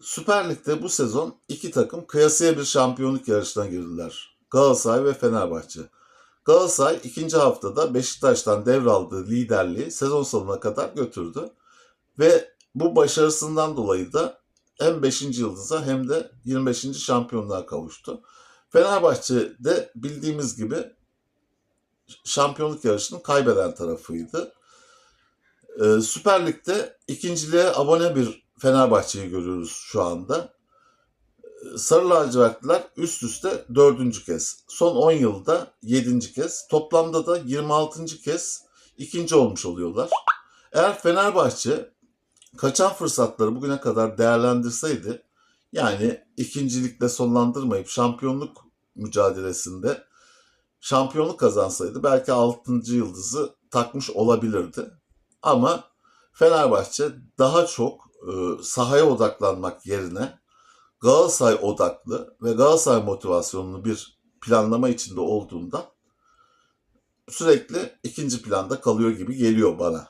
Süper Lig'de bu sezon iki takım kıyasıya bir şampiyonluk yarışına girdiler. Galatasaray ve Fenerbahçe. Galatasaray ikinci haftada Beşiktaş'tan devraldığı liderliği sezon sonuna kadar götürdü. Ve bu başarısından dolayı da hem 5. yıldıza hem de 25. şampiyonluğa kavuştu. Fenerbahçe de bildiğimiz gibi şampiyonluk yarışının kaybeden tarafıydı. Ee, Süper Lig'de ikinciliğe abone bir Fenerbahçe'yi görüyoruz şu anda. Ee, Sarı lacivertliler üst üste dördüncü kez. Son 10 yılda yedinci kez. Toplamda da 26. kez ikinci olmuş oluyorlar. Eğer Fenerbahçe kaçan fırsatları bugüne kadar değerlendirseydi yani ikincilikle sonlandırmayıp şampiyonluk mücadelesinde şampiyonluk kazansaydı belki 6. yıldızı takmış olabilirdi. Ama Fenerbahçe daha çok e, sahaya odaklanmak yerine Galatasaray odaklı ve Galatasaray motivasyonlu bir planlama içinde olduğundan sürekli ikinci planda kalıyor gibi geliyor bana.